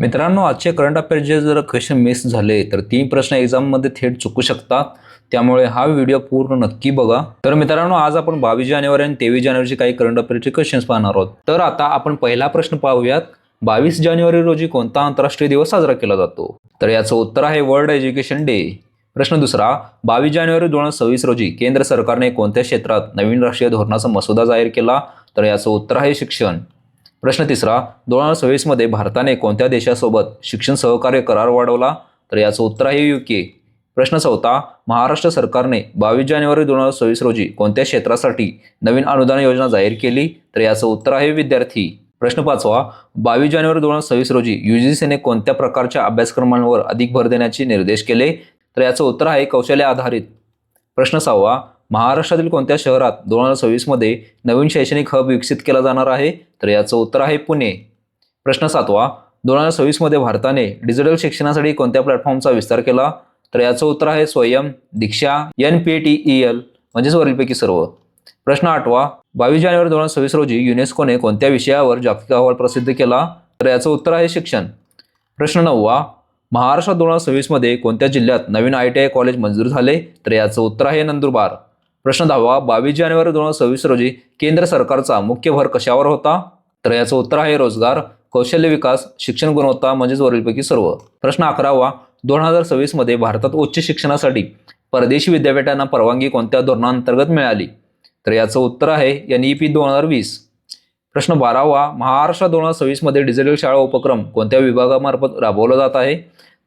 मित्रांनो आजचे करंट अफेअर्सचे जर क्वेश्चन मिस झाले तर तीन प्रश्न एक्झाममध्ये थेट चुकू शकतात. त्यामुळे हा व्हिडिओ पूर्ण नक्की बघा. तर मित्रांनो आज आपण बावीस जानेवारी आणि तेवीस जानेवारीचे काही करंट अफेअर्सचे क्वेश्चन्स पाहणार आहोत. तर आता आपण पहिला प्रश्न पाहूयात. बावीस जानेवारी रोजी कोणता आंतरराष्ट्रीय दिवस साजरा केला जातो? तर याचं उत्तर आहे वर्ल्ड एज्युकेशन डे प्रश्न दुसरा बावीस जानेवारी दोन हजार सव्वीस रोजी केंद्र सरकारने कोणत्या क्षेत्रात नवीन राष्ट्रीय धोरणाचा मसुदा जाहीर केला? तर याचं उत्तर आहे शिक्षण. प्रश्न तिसरा दोन हजार सव्वीसमध्ये भारताने कोणत्या देशासोबत शिक्षण सहकार्य करार वाढवला? तर याचं उत्तर आहे यू के. प्रश्न चौथा महाराष्ट्र सरकारने बावीस जानेवारी दोन हजार सव्वीस रोजी कोणत्या क्षेत्रासाठी नवीन अनुदान योजना जाहीर केली? तर याचं उत्तर आहे विद्यार्थी. प्रश्न पाचवा बावीस जानेवारी दोन हजार सव्वीस रोजी यू जी सीने कोणत्या प्रकारच्या अभ्यासक्रमांवर अधिक भर देण्याचे निर्देश केले? तर याचं उत्तर आहे कौशल्य आधारित. प्रश्न सहावा महाराष्ट्रातील कोणत्या शहरात दोन हजार सव्वीसमध्ये नवीन शैक्षणिक हब विकसित केला जाणार आहे? तर याचं उत्तर आहे पुणे. प्रश्न सातवा दोन हजार सव्वीसमध्ये भारताने डिजिटल शिक्षणासाठी कोणत्या प्लॅटफॉर्मचा विस्तार केला? तर याचं उत्तर आहे Swayam Diksha N P T E L म्हणजेच वरीलपैकी सर्व. प्रश्न आठवा बावीस जानेवारी दोन हजार सव्वीस रोजी युनेस्कोने कोणत्या विषयावर जागतिक अहवाल प्रसिद्ध केला? तर याचं उत्तर आहे शिक्षण. प्रश्न नववा महाराष्ट्रात दोन हजार सव्वीसमध्ये कोणत्या जिल्ह्यात नवीन आय टी आय कॉलेज मंजूर झाले? तर याचं उत्तर आहे नंदुरबार. प्रश्न दहावा बावीस जानेवारी दोन हजार सव्वीस रोजी केंद्र सरकारचा मुख्य भर कशावर होता? तर याचं उत्तर आहे रोजगार कौशल्य विकास शिक्षण गुणवत्ता म्हणजेच वरीलपैकी सर्व. प्रश्न अकरावा दोन हजार सव्वीसमध्ये भारतात उच्च शिक्षणासाठी परदेशी विद्यापीठांना परवानगी कोणत्या धोरणांतर्गत मिळाली? तर याचं उत्तर आहे एन ई पी दोन हजार वीस. प्रश्न बारावा महाराष्ट्र दोन हजार सव्वीसमध्ये डिजिटल शाळा उपक्रम कोणत्या विभागामार्फत राबवला जात आहे?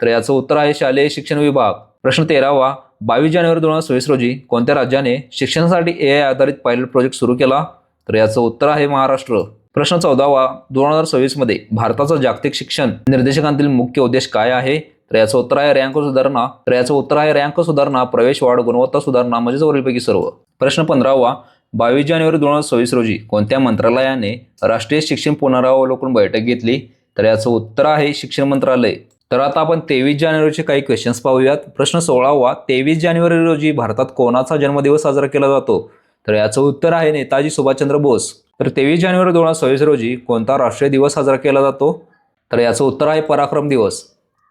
तर याचं उत्तर आहे शालेय शिक्षण विभाग. प्रश्न तेरावा बावीस जानेवारी दोन हजार सव्वीस रोजी कोणत्या राज्याने शिक्षणासाठी ए आय आधारित पायलट प्रोजेक्ट सुरू केला? तर याचं उत्तर आहे महाराष्ट्र. प्रश्न चौदावा दोन हजार सव्वीसमध्ये भारताचा जागतिक शिक्षण निर्देशकांतील मुख्य उद्देश काय आहे? तर याचं उत्तर आहे रँक सुधारणा. तर याचं उत्तर आहे रँक सुधारणा प्रवेश वाढ गुणवत्ता सुधारणा म्हणजेच वरीलपैकी सर्व. प्रश्न पंधरावा बावीस जानेवारी दोन हजार सव्वीस रोजी कोणत्या मंत्रालयाने राष्ट्रीय शिक्षण पुनरावलोकन बैठक घेतली? तर याचं उत्तर आहे शिक्षण मंत्रालय. तर आता आपण तेवीस जानेवारीचे काही क्वेश्चन्स पाहूयात. प्रश्न सोळावा तेवीस जानेवारी रोजी भारतात कोणाचा जन्मदिवस साजरा केला जातो? तर याचं उत्तर आहे नेताजी सुभाषचंद्र बोस. तर तेवीस जानेवारी दोन हजार सव्वीस रोजी कोणता राष्ट्रीय दिवस साजरा केला जातो? तर याचं उत्तर आहे पराक्रम दिवस.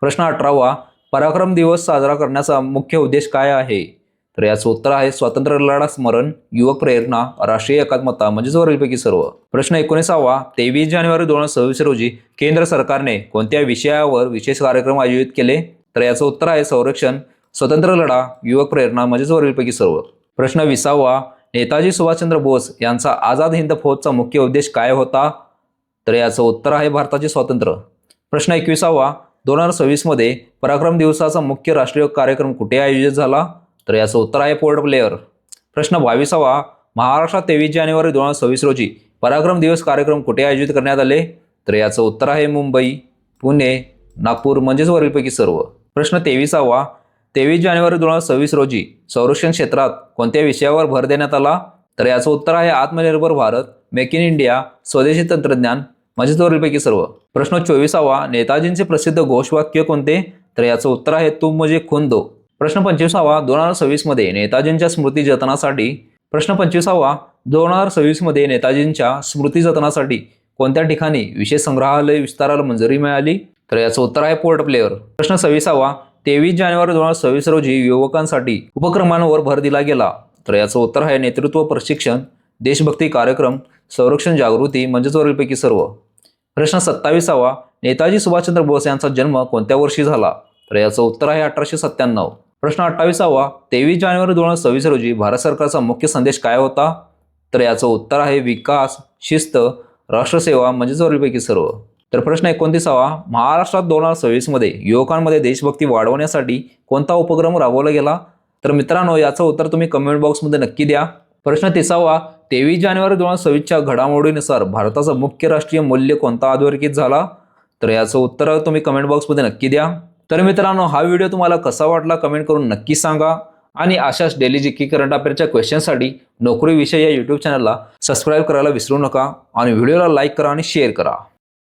प्रश्न अठरावा पराक्रम दिवस साजरा करण्याचा मुख्य उद्देश काय आहे? तर याचं उत्तर आहे स्वातंत्र्य लढा स्मरण युवक प्रेरणा राष्ट्रीय एकात्मता म्हणजेच वरीलपैकी सर्व. प्रश्न एकोणीसावा तेवीस जानेवारी दोन हजार सव्वीस रोजी केंद्र सरकारने कोणत्या विषयावर विशेष कार्यक्रम आयोजित केले? तर याचं उत्तर आहे संरक्षण स्वतंत्र लढा युवक प्रेरणा म्हणजेच वरीलपैकी सर्व. प्रश्न विसावा नेताजी सुभाषचंद्र बोस यांचा आझाद हिंद फौजचा मुख्य उद्देश काय होता? तर याचं उत्तर आहे भारताचे स्वातंत्र्य. प्रश्न एकविसावा दोन हजार सव्वीसमध्ये पराक्रम दिवसाचा मुख्य राष्ट्रीय कार्यक्रम कुठे आयोजित झाला? तर याचं उत्तर आहे पोर्ट प्लेअर प्रश्न बावीसावा महाराष्ट्रात तेवीस जानेवारी दोन हजार सव्वीस रोजी पराक्रम दिवस कार्यक्रम कुठे आयोजित करण्यात आले? तर याचं उत्तर आहे मुंबई पुणे नागपूर म्हणजेच वरीलपैकी सर्व. प्रश्न तेवीसावा तेवीस जानेवारी दोन हजार सव्वीस रोजी संरक्षण क्षेत्रात कोणत्या विषयावर भर देण्यात आला? तर याचं उत्तर आहे आत्मनिर्भर भारत मेक इन इंडिया स्वदेशी तंत्रज्ञान म्हणजेच वरीलपैकी सर्व. प्रश्न चोवीसावा नेताजींचे प्रसिद्ध घोषवाक्य कोणते? तर याचं उत्तर आहे तुम म्हणजे खून दो. प्रश्न पंचवीसावा दोन हजार सव्वीसमध्ये नेताजींच्या स्मृती जतनासाठी. प्रश्न पंचवीसावा दोन हजार सव्वीसमध्ये नेताजींच्या स्मृती जतनासाठी कोणत्या ठिकाणी विशेष संग्रहालय विस्ताराला मंजुरी मिळाली? तर याचं उत्तर आहे पोर्ट प्लेअर. प्रश्न सव्वीसावा तेवीस जानेवारी दोन हजार सव्वीस रोजी युवकांसाठी उपक्रमांवर भर दिला गेला. तर याचं उत्तर आहे नेतृत्व प्रशिक्षण देशभक्ती कार्यक्रम संरक्षण जागृती म्हणजेच वरीलपैकी सर्व. प्रश्न सत्तावीसावा नेताजी सुभाषचंद्र बोस यांचा जन्म कोणत्या वर्षी झाला? तर याचं उत्तर आहे अठराशे सत्त्याण्णव. प्रश्न अठ्ठावीसावा तेवीस जानेवारी दोन हजार सव्वीस रोजी भारत सरकारचा मुख्य संदेश काय होता? तर याचं उत्तर आहे विकास शिस्त राष्ट्रसेवा म्हणजेच वरीलपैकी सर्व. तर प्रश्न एकोणतीसावा महाराष्ट्रात दोन हजार सव्वीसमध्ये युवकांमध्ये देशभक्ती वाढवण्यासाठी कोणता उपक्रम राबवला गेला? तर मित्रांनो याचं उत्तर तुम्ही कमेंट बॉक्समध्ये नक्की द्या. प्रश्न तिसावा तेवीस जानेवारी दोन हजार सव्वीसच्या घडामोडीनुसार भारताचा मुख्य राष्ट्रीय मूल्य कोणता अधोरेखित झाला? तर याचं उत्तर तुम्ही कमेंट बॉक्समध्ये नक्की द्या. तर मित्रांनो हा व्हिडिओ तुम्हाला कसा वाटला कमेंट करून नक्की सांगा. आणि अशाच डेली जी की करंट अफेअरच्या क्वेश्चनसाठी नोकरीविषयी या यूट्यूब चॅनलला सबस्क्राईब करायला विसरू नका. आणि व्हिडिओला लाईक करा आणि शेअर करा.